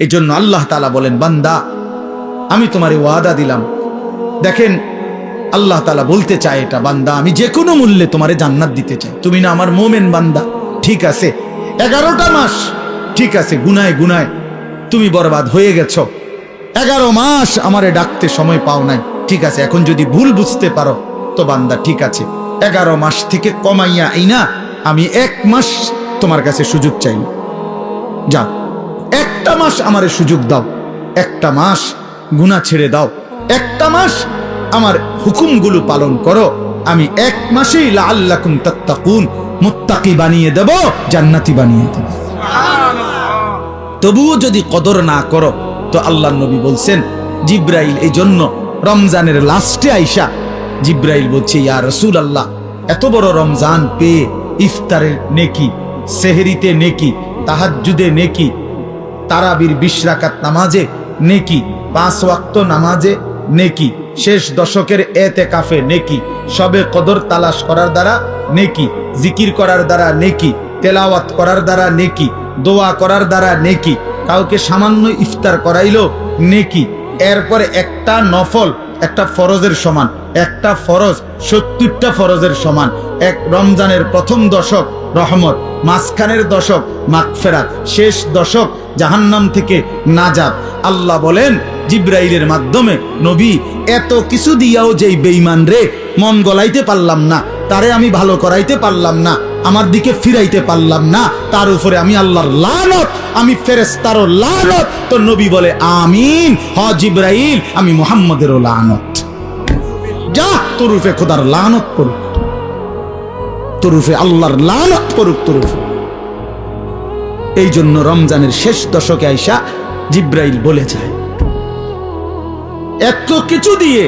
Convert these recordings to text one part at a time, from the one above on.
এজন্য আল্লাহ তালা বলেন, বান্দা, আমি তোমারে ওয়াদা দিলাম। দেখেন, আল্লাহ তালা বলতে চায় এটা, বান্দা, আমি যে কোনো মূল্যে তোমারে জান্নাত দিতে চাই। তুমি না আমার মোমেন বান্দা। ঠিক আছে, এগারোটা মাস, ঠিক আছে, গুনায় গুনায় তুমি বরবাদ হয়ে গেছ। এগারো মাস আমারে ডাকতে সময় পাও নাই। ঠিক আছে, এখন যদি ভুল বুঝতে পারো, তো বান্দা, ঠিক আছে। এগারো মাস থেকে কমাইয়া এই না আমি এক মাস তোমার কাছে সুযোগ চাই যা একটা মাস আমারে সুযোগ দাও। একটা মাস গুণা ছেড়ে দাও। একটা মাস আমার হুকুমগুলো পালন করো। আমি এক মাসেই লাল্লাকুম তাত্তাকুন, মুত্তাকি বানিয়ে দেব, জান্নাতি বানিয়ে দেব। তবুও যদি কদর না করো, তো আল্লাহ নবী বলছেন, জিব্রাইল, এই জন্য রমজানের লাস্টে আইসা। জিব্রাইল বলছে, ইয়া রসুল আল্লাহ এত বড় রমজান পেয়ে ইফতারের নেকি, সেহরিতে নেকি, তাহাজ্জুদে নেকি তারাবির বিশ রাকাত নামাজে নেকি, পাঁচ ওয়াক্ত নামাজে নেকি, শেষ দশকের এতে কাফে নেকি, সবে কদর তালাশ করার দ্বারা নেকি, জিকির করার দ্বারা নেকি, তেলাওয়াত করার দ্বারা নেকি, দোয়া করার দ্বারা নেকি, কাউকে সামান্য ইফতার করাইলো নেকি, এরপরে একটা নফল, একটা ফরজের সমান। একটা ফরজ সত্তরটা ফরজের সমান। এক রমজানের প্রথম দশক রহমত, মাঝখানের দশক মাগফেরাত, শেষ দশক জাহান্নাম থেকে নাজাত। আল্লাহ বলেন, জিব্রাইলের মাধ্যমে, নবী, এত কিছু দিয়াও যেই বেইমান রে, মন গলাইতে পারলাম না, তারে আমি ভালো করাইতে পারলাম না, আমার দিকে ফিরাইতে পারলাম না, তার উপরে আমি আল্লাহর লানত, আমি ফেরেস্তারও লানত। তো নবী বলে, আমিন, হ জিব্রাইল, আমি মুহাম্মদেরও লানত। যা খোদার লানত করুক তরুফে আল্লাহর লানত করুক তরুফে এই জন্য রমজানের শেষ দশকে আইসা জিব্রাইল বলে যায়, এত কিছু দিয়ে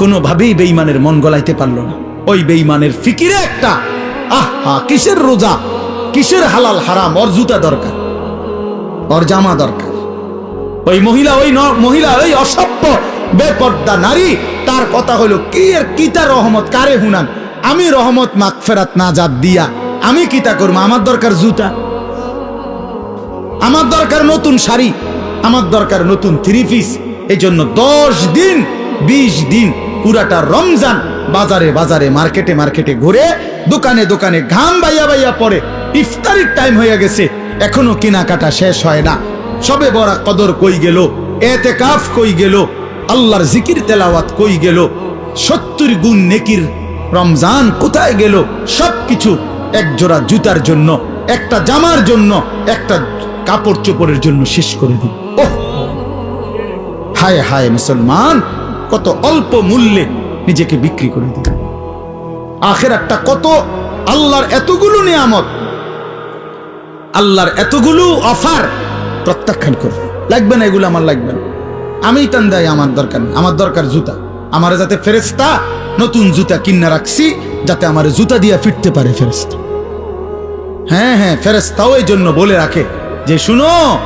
কোনোভাবেই বেইমানের মন গলাইতে পারল না। ওই বেইমানের ফিকিরে একটা, আহা, কিসের রোজা? কিসের হালাল, হারাম? ওর জুতা দরকার, ওর জামা দরকার। ওই মহিলা ওই মহিলা, ওই অসভ্য বেপর্দা নারী, তার কথা হলো কি এর কিতা রহমত? কারে হুনান? আমি রহমত মাগফেরাত না জাত দিয়া, আমি কিতা করব? আমার দরকার জুতা, আমার দরকার নতুন শাড়ি, আমার দরকার নতুন থ্রি পিস এই জন্য দশ দিন, বিশ দিন পুরাটা রমজান বাজারে বাজারে, মার্কেটে মার্কেটে ঘুরে, দোকানে দোকানে ঘাম বাইয়া বাইয়া পরে ইফতারির টাইম হয়ে গেছে, এখনও কেনাকাটা শেষ হয় না। সবে বড়া কদর কই গেল এতে কাফ কই গেল, আল্লাহর জিকির তেলাওয়াত কই গেল, সত্তর গুণ নেকির রমজান কোথায় গেল, সবকিছু এক জোড়া জুতার জন্য, একটা জামার জন্য, একটা কাপড় চোপড়ের জন্য শেষ করে দিই ওহ! হায় হায় মুসলমান, কত অল্প মূল্যে নিজেকে বিক্রি করে দিল। আখের একটা কত? আল্লাহর এতগুলো নিয়ামত, আল্লাহর এতগুলো অফার প্রত্যাখ্যান করে লাগবে না এগুলো আমার লাগবে না। আমি টান দেয়, আমার দরকার। আমার দরকার জুতা। আমার যাতে ফেরেস্তা নতুন জুতা কিনা রাখছি, যাতে আমার জুতা দিয়া ফিরতে পারে ফেরেস্তা হ্যাঁ হ্যাঁ ফেরেস্তাও এই জন্য বলে রাখে যে, শুনো,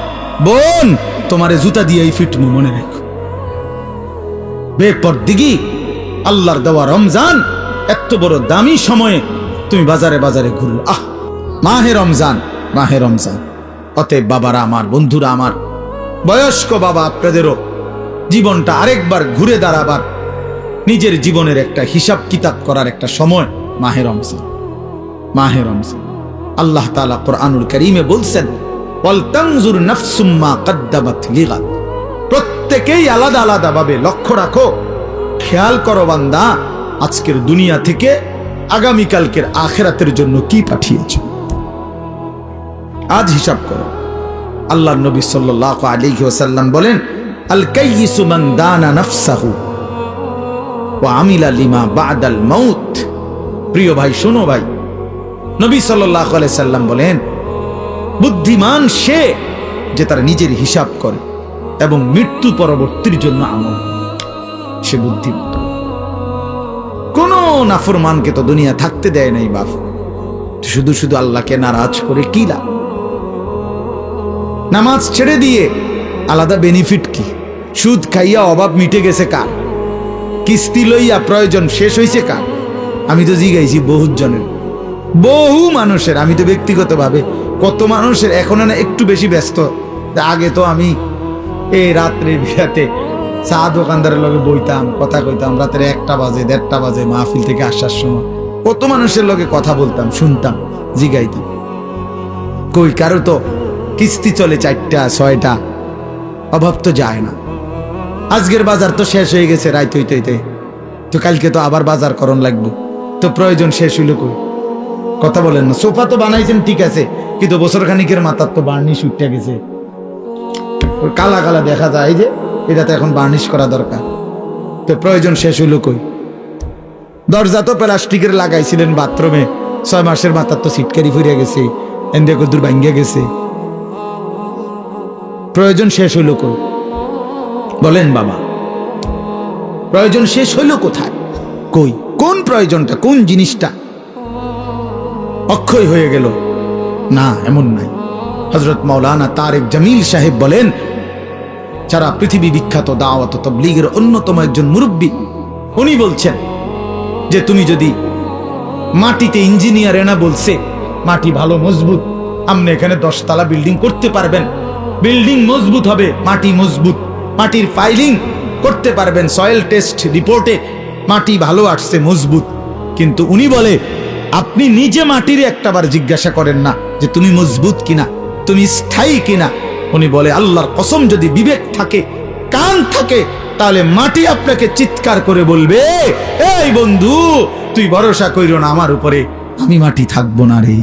বোন, তোমারে জুতা দিয়েই ফিটমু মনে রেখো। বেপর দিঘি আল্লাহর দেওয়া রমজান এত বড় দামি সময়ে তুমি বাজারে বাজারে ঘুরো আহ, মাহে রমজান মাহে রমজান। অতএব বাবারা আমার, বন্ধুরা আমার, বয়স্ক বাবা আপনাদেরও জীবনটা আরেকবার ঘুরে দাঁড়াবার, নিজের জীবনের একটা হিসাব কিতাব করার একটা সময়, মাহে রমজান মাহে রমজান। আল্লাহ তাআলা কোরআনুল করিমে বলছেন প্রত্যেকেই আলাদা আলাদা ভাবে লক্ষ্য রাখো, খেয়াল করো বান্দা, আজকের দুনিয়া থেকে আগামীকালকের আখেরাতের জন্য কি পাঠিয়েছ? আজ হিসাব করো। আল্লাহ নবী সাল্লাল্লাহু আলাইহি ওয়াসাল্লাম বলেন আল কাইয়িসু মান দানা নাফসাহু ওয়া আমিলা লিমা বাদাল মাউত। প্রিয় ভাই, শোনো ভাই, নবী সাল্লাল্লাহু সাল্লাম বলেন, বুদ্ধিমান সে যে তার নিজের হিসাব করে এবং মৃত্যু পরবর্তীর জন্য আমল সে বুদ্ধিমান কোন নাফরমানকে তো দুনিয়া থাকতে দেয় নাই বাপ। শুধু শুধু আল্লাহকে নারাজ করে কি লাভ? নামাজ ছেড়ে দিয়ে আলাদা বেনিফিট কি? সুদ খাইয়া অভাব মিটে গেছে কার? কিস্তি লইয়া প্রয়োজন শেষ হয়েছে কার? আমি তো জিগাইছি বহুত জনের। বহু মানুষের, আমি তো ব্যক্তিগতভাবে কত মানুষের এখন না একটু বেশি ব্যস্ত। আগে তো আমি এই রাত্রে বিরাতে চা দোকানদারের লগে বইতাম, কথা কইতাম, রাতের একটা বাজে, দেড়টা বাজে মাহফিল থেকে আসার সময়। কত মানুষের লগে কথা বলতাম, শুনতাম জিগাইতাম কই, কারও তো কিস্তি চলে চারটা, ছয়টা। অভাব তো যায় না। আজকের বাজার তো শেষ হয়ে গেছে রাইত হইতে হইতে। তো কালকে তো আবার বাজার করণ লাগবে। তো প্রয়োজন শেষ হইল কই? কথা বলেন না। সোফা তো বানাইছেন, ঠিক আছে। কিন্তু বছর খানিকের মাথার তো বার্নিশ উঠতে গেছে। কালা কালা দেখা যায় যে, এটাতে এখন বার্নিশ করা দরকার। তো প্রয়োজন শেষ হইল কই? দরজা তো প্লাস্টিকের লাগাইছিলেন বাথরুমে। ছয় মাসের মাথার তো সিটকারি ফুরিয়ে গেছে। এন্দে কদ্দুর ভাঙ্গিয়া গেছে। প্রয়োজন শেষ হইল কই? বলেন বাবা। প্রয়োজন শেষ হইল কোথায়? কই? কোন প্রয়োজনটা? কোন জিনিসটা? অক্ষয় হয়ে গেল। না, এমন নাই। হজরত মৌলানা তারেক জামিল সাহেব বলেন, যারা পৃথিবী বিখ্যাত দাওয়াত তবলিগের অন্যতম একজন মুরব্বী, উনি বলছেন যে তুমি যদি মাটিতে ইঞ্জিনিয়ার এনা বলছে, মাটি ভালো, মজবুত আপনি এখানে দশতলা বিল্ডিং করতে পারবেন। বিল্ডিং মজবুত হবে, মাটি মজবুত। মাটির ফাইলিং করতে পারবেন সয়েল টেস্ট রিপোর্টে মাটি ভালো আসছে, মজবুত। কিন্তু উনি বলে, আপনি নিজে মাটির একটাবার জিজ্ঞাসা করেন না যে তুমি মজবুত কিনা, তুমি স্থায়ী কিনা। উনি বলে, আল্লাহর কসম যদি বিবেক থাকে, কান থাকে, তাহলে মাটি আপনাকে চিৎকার করে বলবে, এই বন্ধু, তুই ভরসা কইরো না আমার উপরে, আমি মাটি থাকব না রে।